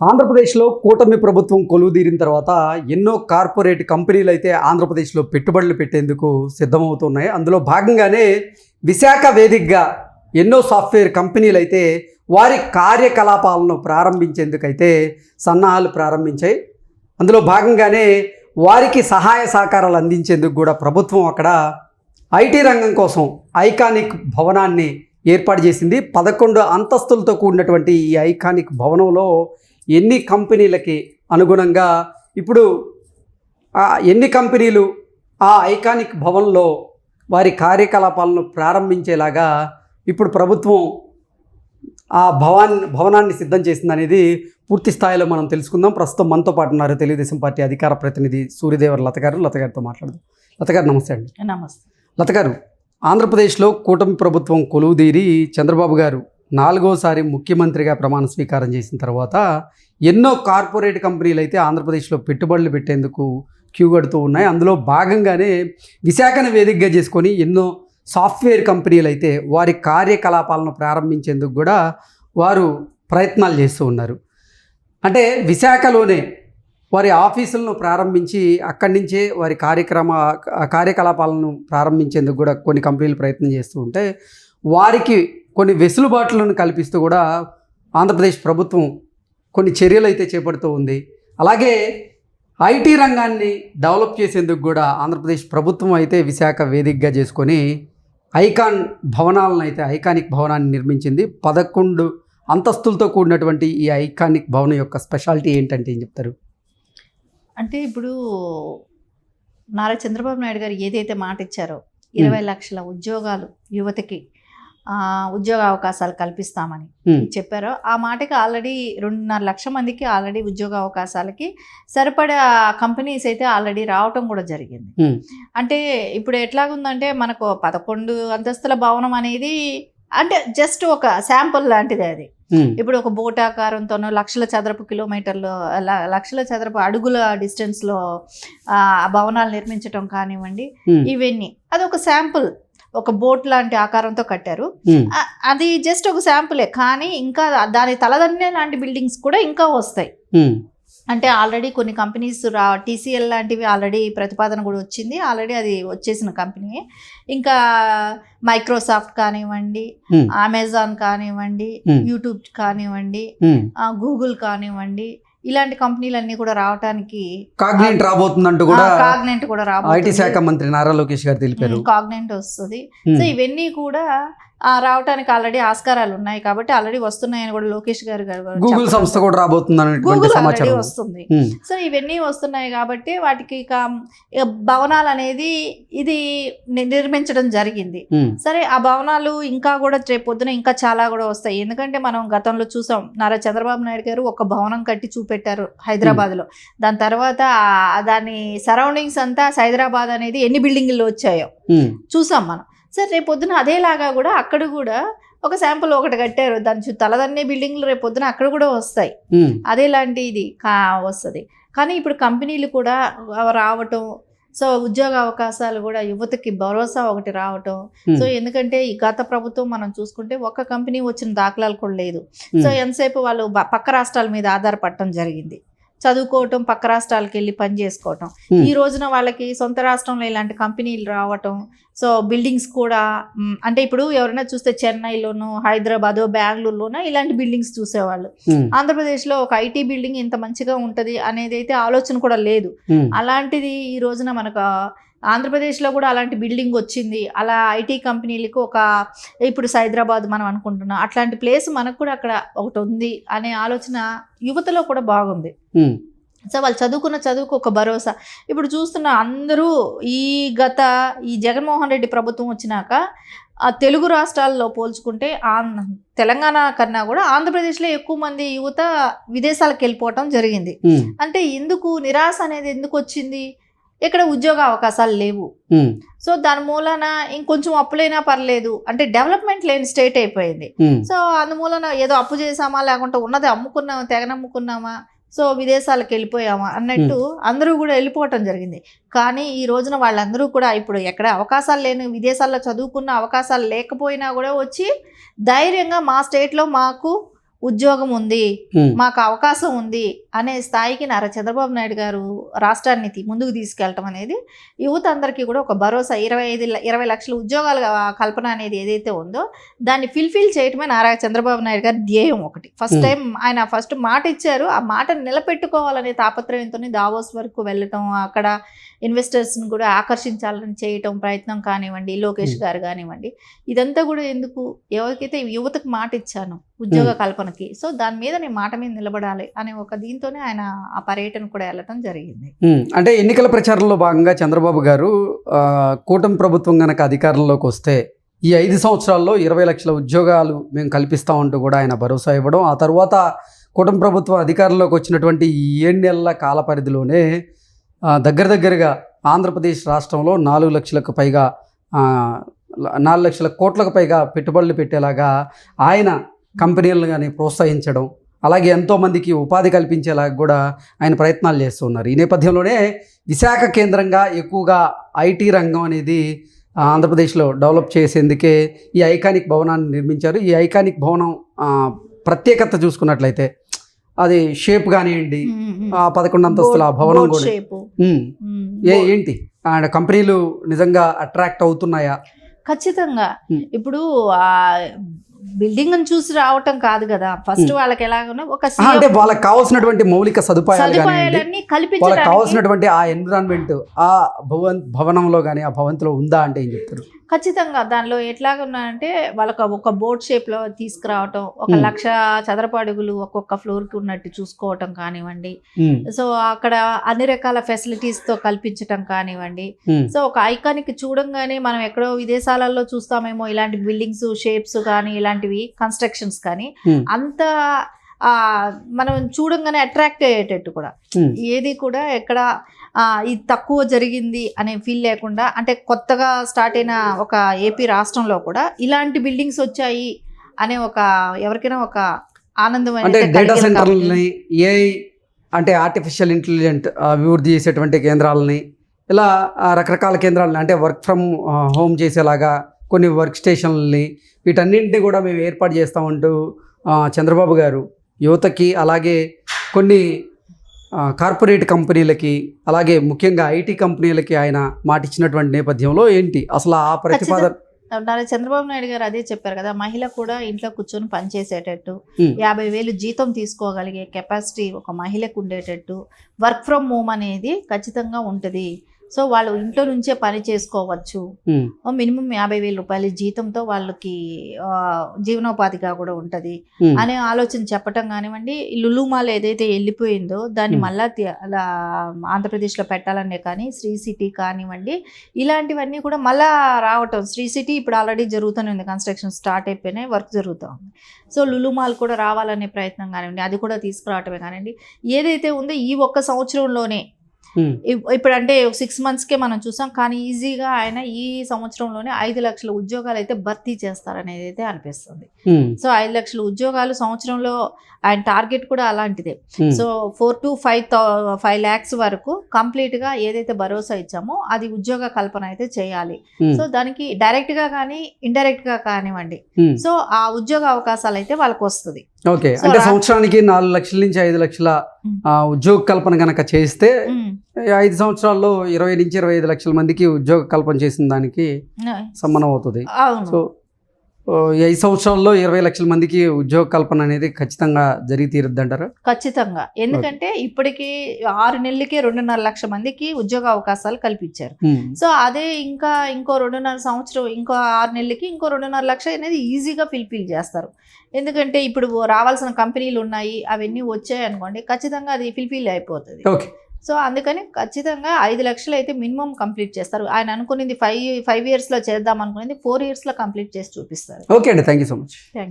ఆంధ్రప్రదేశ్లో కూటమి ప్రభుత్వం కొలువుదీరిన తర్వాత ఎన్నో కార్పొరేట్ కంపెనీలు అయితే ఆంధ్రప్రదేశ్లో పెట్టుబడులు పెట్టేందుకు సిద్ధమవుతున్నాయి. అందులో భాగంగానే విశాఖ వేదికగా ఎన్నో సాఫ్ట్వేర్ కంపెనీలు అయితే వారి కార్యకలాపాలను ప్రారంభించేందుకైతే సన్నాహాలు ప్రారంభించాయి. అందులో భాగంగానే వారికి సహాయ సహకారాలు అందించేందుకు కూడా ప్రభుత్వం అక్కడ ఐటీ రంగం కోసం ఐకానిక్ భవనాన్ని ఏర్పాటు చేసింది. పదకొండు అంతస్తులతో కూడినటువంటి ఈ ఐకానిక్ భవనంలో ఎన్ని కంపెనీలకి అనుగుణంగా ఇప్పుడు ఎన్ని కంపెనీలు ఆ ఐకానిక్ భవన్లో వారి కార్యకలాపాలను ప్రారంభించేలాగా ఇప్పుడు ప్రభుత్వం ఆ భవాన్ భవనాన్ని సిద్ధం చేసిందనేది పూర్తి స్థాయిలో మనం తెలుసుకుందాం. ప్రస్తుతం మనతో పాటు ఉన్నారు తెలుగుదేశం పార్టీ అధికార ప్రతినిధి సూర్యదేవర్ లత గారు. లత గారితో మాట్లాడదాం. లత గారు నమస్తే అండి. నమస్తే. లత గారు ఆంధ్రప్రదేశ్లో కూటమి ప్రభుత్వం కొలువుదీరి చంద్రబాబు గారు నాలుగోసారి ముఖ్యమంత్రిగా ప్రమాణ స్వీకారం చేసిన తర్వాత ఎన్నో కార్పొరేట్ కంపెనీలు అయితే ఆంధ్రప్రదేశ్లో పెట్టుబడులు పెట్టేందుకు క్యూ కడుతూ ఉన్నాయి. అందులో భాగంగానే విశాఖను వేదికగా చేసుకొని ఎన్నో సాఫ్ట్వేర్ కంపెనీలు అయితే వారి కార్యకలాపాలను ప్రారంభించేందుకు కూడా వారు ప్రయత్నాలు చేస్తూ ఉన్నారు. అంటే విశాఖలోనే వారి ఆఫీసులను ప్రారంభించి అక్కడి నుంచే వారి కార్యక్రమ కార్యకలాపాలను ప్రారంభించేందుకు కూడా కొన్ని కంపెనీలు ప్రయత్నం చేస్తూ ఉంటే వారికి కొన్ని వెసులుబాట్లను కల్పిస్తూ కూడా ఆంధ్రప్రదేశ్ ప్రభుత్వం కొన్ని చర్యలు అయితే చేపడుతూ ఉంది. అలాగే ఐటీ రంగాన్ని డెవలప్ చేసేందుకు కూడా ఆంధ్రప్రదేశ్ ప్రభుత్వం అయితే విశాఖ వేదికగా చేసుకొని ఐకాన్ భవనాలను అయితే ఐకానిక్ భవనాన్ని నిర్మించింది. పదకొండు అంతస్తులతో కూడినటువంటి ఈ ఐకానిక్ భవనం యొక్క స్పెషాలిటీ ఏంటంటే ఏం చెప్తారు? అంటే ఇప్పుడు నారా చంద్రబాబు నాయుడు గారు ఏదైతే మాట ఇచ్చారో ఇరవై లక్షల ఉద్యోగాలు యువతకి ఉద్యోగ అవకాశాలు కల్పిస్తామని. చెప్పారో. ఆ మాటకి ఆల్రెడీ రెండున్నర లక్ష మందికి ఆల్రెడీ ఉద్యోగ అవకాశాలకి సరిపడా కంపెనీస్ అయితే ఆల్రెడీ రావటం కూడా జరిగింది. అంటే ఇప్పుడు ఎట్లాగుందంటే మనకు పదకొండు అంతస్తుల భవనం అనేది అంటే జస్ట్ ఒక శాంపుల్ లాంటిది అది. ఇప్పుడు ఒక బోటాకారంతోనో లక్షల చదరపు కిలోమీటర్లు ల- లక్షల చదరపు అడుగుల డిస్టెన్స్లో ఆ భవనాలు నిర్మించటం కానివ్వండి ఇవన్నీ. అది ఒక శాంపుల్. ఒక బోట్ లాంటి ఆకారంతో కట్టారు. అది జస్ట్ ఒక శాంపులే. కానీ ఇంకా దాని తలదన్నే లాంటి బిల్డింగ్స్ కూడా ఇంకా వస్తాయి. అంటే ఆల్రెడీ కొన్ని కంపెనీస్ రా టీసీఎల్ లాంటివి ఆల్రెడీ ప్రతిపాదన కూడా వచ్చింది. ఆల్రెడీ అది వచ్చేసిన కంపెనీ. ఇంకా మైక్రోసాఫ్ట్ కానివ్వండి అమెజాన్ కానివ్వండి. యూట్యూబ్ కానివ్వండి గూగుల్ కానివ్వండి ఇలాంటి కంపెనీలన్నీ కూడా రావడానికి కాగ్నెంట్ రాబోతుందంటూ కూడా కాగ్నెంట్ కూడా ఐటీ శాఖ మంత్రి నారా లోకేష్ గారు తెలిపారు. కాగ్నెంట్ వస్తుంది. సో ఇవన్నీ కూడా రావడానికి ఆల్రెడీ ఆస్కారాలు ఉన్నాయి కాబట్టి ఆల్రెడీ వస్తున్నాయని కూడా లోకేష్ గారు గారు గూగుల్ సంస్థ కూడా రాబోతుంది గూగుల్ ఆల్రెడీ వస్తుంది. సో ఇవన్నీ వస్తున్నాయి కాబట్టి వాటికి ఇక భవనాలు అనేది ఇది నిర్మించడం జరిగింది. ఉమ్, సరే ఆ భవనాలు ఇంకా కూడా రేపు పొద్దున ఇంకా చాలా కూడా వస్తాయి. ఎందుకంటే మనం గతంలో చూసాం నారా చంద్రబాబు నాయుడు గారు ఒక భవనం కట్టి చూపెట్టారు హైదరాబాద్లో దాని తర్వాత దాని సరౌండింగ్స్ అంతా హైదరాబాద్ అనేది ఎన్ని బిల్డింగ్లు వచ్చాయో చూసాం మనం. సరే రేపు పొద్దున అదేలాగా కూడా అక్కడ కూడా ఒక శాంపుల్ ఒకటి కట్టారు. దాని చుట్టూ తలదన్నే బిల్డింగ్లు రేపు పొద్దున అక్కడ కూడా వస్తాయి. అదేలాంటి ఇది కా వస్తుంది. కానీ ఇప్పుడు కంపెనీలు కూడా రావటం సో ఉద్యోగ అవకాశాలు కూడా యువతకి భరోసా ఒకటి రావటం. సో ఎందుకంటే ఈ గత ప్రభుత్వం మనం చూసుకుంటే ఒక్క కంపెనీ వచ్చిన దాఖలాలు కూడా లేదు. సో ఎంతసేపు వాళ్ళు పక్క రాష్ట్రాల మీద ఆధారపడటం జరిగింది. చదువుకోవటం పక్క రాష్ట్రాలకు వెళ్ళి పని చేసుకోవటం. ఈ రోజున వాళ్ళకి సొంత రాష్ట్రంలో ఇలాంటి కంపెనీలు రావటం సో బిల్డింగ్స్ కూడా అంటే ఇప్పుడు ఎవరైనా చూస్తే చెన్నైలోను హైదరాబాద్ బెంగళూరులోనూ ఇలాంటి బిల్డింగ్స్ చూసేవాళ్ళు. ఆంధ్రప్రదేశ్లో ఒక ఐటీ బిల్డింగ్ ఇంత మంచిగా ఉంటుంది అనేది అయితే ఆలోచన కూడా లేదు. అలాంటిది ఈ రోజున మనకు ఆంధ్రప్రదేశ్లో కూడా అలాంటి బిల్డింగ్ వచ్చింది. అలా ఐటీ కంపెనీలకు ఒక ఇప్పుడు సైదరాబాద్ మనం అనుకుంటున్నాం. అట్లాంటి ప్లేస్ మనకు కూడా అక్కడ ఒకటి ఉంది అనే ఆలోచన యువతలో కూడా బాగుంది. సో వాళ్ళు చదువుకున్న చదువుకు ఒక భరోసా. ఇప్పుడు చూస్తున్న అందరూ ఈ గత ఈ జగన్మోహన్ రెడ్డి ప్రభుత్వం వచ్చినాక ఆ తెలుగు రాష్ట్రాల్లో పోల్చుకుంటే ఆంధ్ర తెలంగాణ కన్నా కూడా ఆంధ్రప్రదేశ్లో ఎక్కువ మంది యువత విదేశాలకు వెళ్ళిపోవటం జరిగింది. అంటే ఎందుకు నిరాశ అనేది ఎందుకు వచ్చింది? ఇక్కడ ఉద్యోగ అవకాశాలు లేవు. సో దాని మూలన ఇంకొంచెం అప్పులైనా పర్లేదు అంటే డెవలప్మెంట్ లేని స్టేట్ అయిపోయింది. సో అందుమూలన ఏదో అప్పు చేసామా లేకుంటే ఉన్నది అమ్ముకున్నామా తెగనమ్ముకున్నామా సో విదేశాలకు వెళ్ళిపోయామా అన్నట్టు అందరూ కూడా వెళ్ళిపోవటం జరిగింది. కానీ ఈ రోజున వాళ్ళందరూ కూడా ఇప్పుడు ఎక్కడ అవకాశాలు లేని విదేశాల్లో చదువుకున్న అవకాశాలు లేకపోయినా కూడా వచ్చి ధైర్యంగా మా స్టేట్లో మాకు ఉద్యోగం ఉంది. మాకు అవకాశం ఉంది. అనే స్థాయికి నారా చంద్రబాబు నాయుడు గారు రాష్ట్రాన్ని ముందుకు తీసుకెళ్ళటం అనేది యువత అందరికీ కూడా ఒక భరోసా. ఇరవై ఐదు ఇరవై లక్షల ఉద్యోగాల కల్పన అనేది ఏదైతే ఉందో దాన్ని ఫిల్ఫిల్ చేయటమే నారా చంద్రబాబు నాయుడు గారి ధ్యేయం ఒకటి. ఫస్ట్. టైం ఆయన ఫస్ట్ మాట ఇచ్చారు. ఆ మాట నిలబెట్టుకోవాలనే తాపత్రయంతో దావోస్ వరకు వెళ్ళటం అక్కడ ఇన్వెస్టర్స్ని కూడా ఆకర్షించాలని చేయటం ప్రయత్నం కానివ్వండి లోకేష్. గారు కానివ్వండి ఇదంతా కూడా ఎందుకు? ఎవరికైతే యువతకు మాట ఇచ్చాను ఉద్యోగ కల్పనకి. సో దాని మీద నేను మాట మీద నిలబడాలి అనే ఒక దీంతోనే ఆయన ఆ పర్యటన కూడా వెళ్ళటం జరిగింది. అంటే ఎన్నికల ప్రచారంలో భాగంగా చంద్రబాబు గారు కూటమి ప్రభుత్వం గనక అధికారంలోకి వస్తే ఈ ఐదు సంవత్సరాల్లో ఇరవై లక్షల ఉద్యోగాలు మేము కల్పిస్తామంటూ కూడా ఆయన భరోసా ఇవ్వడం ఆ తర్వాత కూటమి ప్రభుత్వం అధికారంలోకి వచ్చినటువంటి ఈ ఏడు నెలల కాల పరిధిలోనే దగ్గర దగ్గరగా ఆంధ్రప్రదేశ్ రాష్ట్రంలో నాలుగు లక్షలకు పైగా నాలుగు లక్షల కోట్లకు పైగా పెట్టుబడులు పెట్టేలాగా ఆయన కంపెనీలను కానీ ప్రోత్సహించడం అలాగే ఎంతోమందికి ఉపాధి కల్పించేలాగా కూడా ఆయన ప్రయత్నాలు చేస్తున్నారు ఈ నేపథ్యంలోనే విశాఖ కేంద్రంగా ఎక్కువగా ఐటీ రంగం అనేది ఆంధ్రప్రదేశ్లో డెవలప్ చేసేందుకే ఈ ఐకానిక్ భవనాన్ని నిర్మించారు. ఈ ఐకానిక్ భవనం ప్రత్యేకత చూసుకున్నట్లయితే అది షేప్ కానివ్వండి ఆ పదకొండు అంతస్తుల భవనం కూడా. ఏ ఏంటి? అండ్ కంపెనీలు నిజంగా అట్రాక్ట్ అవుతున్నాయా? ఖచ్చితంగా. ఇప్పుడు బిల్డింగ్ చూసి రావటం కాదు కదా ఫస్ట్. వాళ్ళకి ఎలాగో ఒక అంటే వాళ్ళకి కావాల్సినటువంటి మౌలిక సదుపాయాలన్నీ వాళ్ళకి కల్పించడానికి కావాల్సినటువంటి ఆ ఎన్విరాన్మెంట్ ఆ భవన్ భవనంలో కానీ ఆ భవంతిలో ఉందా అంటే ఏం చెప్తారు ఖచ్చితంగా దానిలో ఎట్లాగా ఉన్నాయంటే వాళ్ళకి ఒక బోట్ షేప్లో తీసుకురావటం ఒక. లక్ష చదరపు అడుగులు ఒక్కొక్క ఫ్లోర్కి ఉన్నట్టు చూసుకోవటం కానివ్వండి. సో అక్కడ అన్ని రకాల ఫెసిలిటీస్తో కల్పించటం కానివ్వండి. సో ఒక ఐకానిక్ చూడంగానే మనం ఎక్కడో విదేశాలలో చూస్తామేమో ఇలాంటి బిల్డింగ్స్ షేప్స్ కానీ ఇలాంటివి కన్స్ట్రక్షన్స్ కానీ. అంత మనం చూడంగానే అట్రాక్ట్ అయ్యేటట్టు కూడా. ఏది కూడా ఎక్కడ ఇది తక్కువ జరిగింది అనే ఫీల్ లేకుండా అంటే కొత్తగా స్టార్ట్ అయిన ఒక ఏపీ రాష్ట్రంలో కూడా ఇలాంటి బిల్డింగ్స్ వచ్చాయి అనే ఒక ఎవరికైనా ఒక ఆనందం అంటే డేటా. సెంటర్లని ఏఐ అంటే ఆర్టిఫిషియల్ ఇంటెలిజెంట్ అభివృద్ధి చేసేటువంటి కేంద్రాలని ఇలా రకరకాల కేంద్రాలని అంటే వర్క్ ఫ్రమ్ హోమ్ చేసేలాగా కొన్ని వర్క్ స్టేషన్లని వీటన్నింటినీ కూడా మేము ఏర్పాటు చేస్తామంటూ చంద్రబాబు గారు యువతకి అలాగే కొన్ని కార్పొరేట్ కంపెనీలకి అలాగే ముఖ్యంగా ఐటీ కంపెనీలకి ఆయన మాట ఇచ్చినటువంటి నేపథ్యంలో ఏంటి? అసలు ఆ ప్రతిపాదన నారా చంద్రబాబు నాయుడు గారు అదే చెప్పారు కదా మహిళ కూడా ఇంట్లో కూర్చొని పనిచేసేటట్టు. యాభై వేలు జీతం తీసుకోగలిగే కెపాసిటీ ఒక మహిళకు ఉండేటట్టు వర్క్ ఫ్రమ్ హోమ్ అనేది ఖచ్చితంగా ఉంటుంది. సో వాళ్ళు ఇంట్లో నుంచే పని చేసుకోవచ్చు. మినిమం యాభై వేల రూపాయల జీతంతో వాళ్ళకి జీవనోపాధిగా కూడా ఉంటుంది అనే ఆలోచన చెప్పటం కానివ్వండి ఈ లులు మాల్ ఏదైతే వెళ్ళిపోయిందో దాన్ని. మళ్ళా ఆంధ్రప్రదేశ్లో పెట్టాలనే కానీ శ్రీ సిటీ కానివ్వండి ఇలాంటివన్నీ కూడా మళ్ళా రావటం. శ్రీ సిటీ ఇప్పుడు ఆల్రెడీ జరుగుతూనే ఉంది. కన్స్ట్రక్షన్ స్టార్ట్ అయిపోయినాయి వర్క్ జరుగుతూ ఉంది. సో లులు మాల్ కూడా రావాలనే ప్రయత్నం కానివ్వండి అది కూడా తీసుకురావటమే కానివ్వండి ఏదైతే ఉందో ఈ ఒక్క సంవత్సరంలోనే ఇప్పుడు అంటే సిక్స్ మంత్స్కే మనం చూసాం. కానీ ఈజీగా ఆయన ఈ సంవత్సరంలోనే ఐదు లక్షల ఉద్యోగాలు అయితే భర్తీ చేస్తారనేది అయితే అనిపిస్తుంది. ఉమ్, సో ఐదు లక్షల ఉద్యోగాలు సంవత్సరంలో ఆయన టార్గెట్ కూడా అలాంటిదే. ఉమ్, so four to five five lakhs వరకు కంప్లీట్గా ఏదైతే భరోసా ఇచ్చామో అది ఉద్యోగ కల్పన అయితే చేయాలి. సో దానికి డైరెక్ట్గా కానీ ఇండైరెక్ట్గా కానివ్వండి. ఉమ్. సో ఆ ఉద్యోగ అవకాశాలు అయితే వాళ్ళకి వస్తుంది ఓకే. అంటే సంవత్సరానికి నాలుగు లక్షల నుంచి ఐదు లక్షల ఉద్యోగ కల్పన కనుక చేస్తే ఐదు సంవత్సరాల్లో ఇరవై నుంచి ఇరవై ఐదు లక్షల మందికి ఉద్యోగ కల్పన చేసిన దానికి సమానం అవుతుంది. సో ఈ ఐదు సంవత్సరాల్లో ఇరవై లక్షల మందికి ఉద్యోగ కల్పన అనేది ఖచ్చితంగా జరిగి తీరుద్ది అంటారా ఖచ్చితంగా. ఎందుకంటే ఇప్పటికి ఆరు నెలలకే రెండున్నర లక్ష మందికి ఉద్యోగ అవకాశాలు కల్పించారు. సో అదే ఇంకా ఇంకో రెండున్నర సంవత్సరం ఇంకో ఆరు నెలలకి ఇంకో రెండున్నర లక్ష అనేది ఈజీగా ఫిల్ఫిల్ చేస్తారు. ఎందుకంటే ఇప్పుడు రావాల్సిన కంపెనీలు ఉన్నాయి అవన్నీ వచ్చాయి అనుకోండి ఖచ్చితంగా అది ఫిల్ఫిల్ అయిపోతుంది. ఓకే. సో అందుకని ఖచ్చితంగా ఐదు లక్షలు అయితే మినిమం కంప్లీట్ చేస్తారు. ఆయన అనుకునేది ఫైవ్ ఫైవ్ ఇయర్స్లో చేద్దాం అనుకునేది ఫోర్ ఇయర్స్లో కంప్లీట్ చేసి చూపిస్తారు. ఓకే అండి. Thank you so much.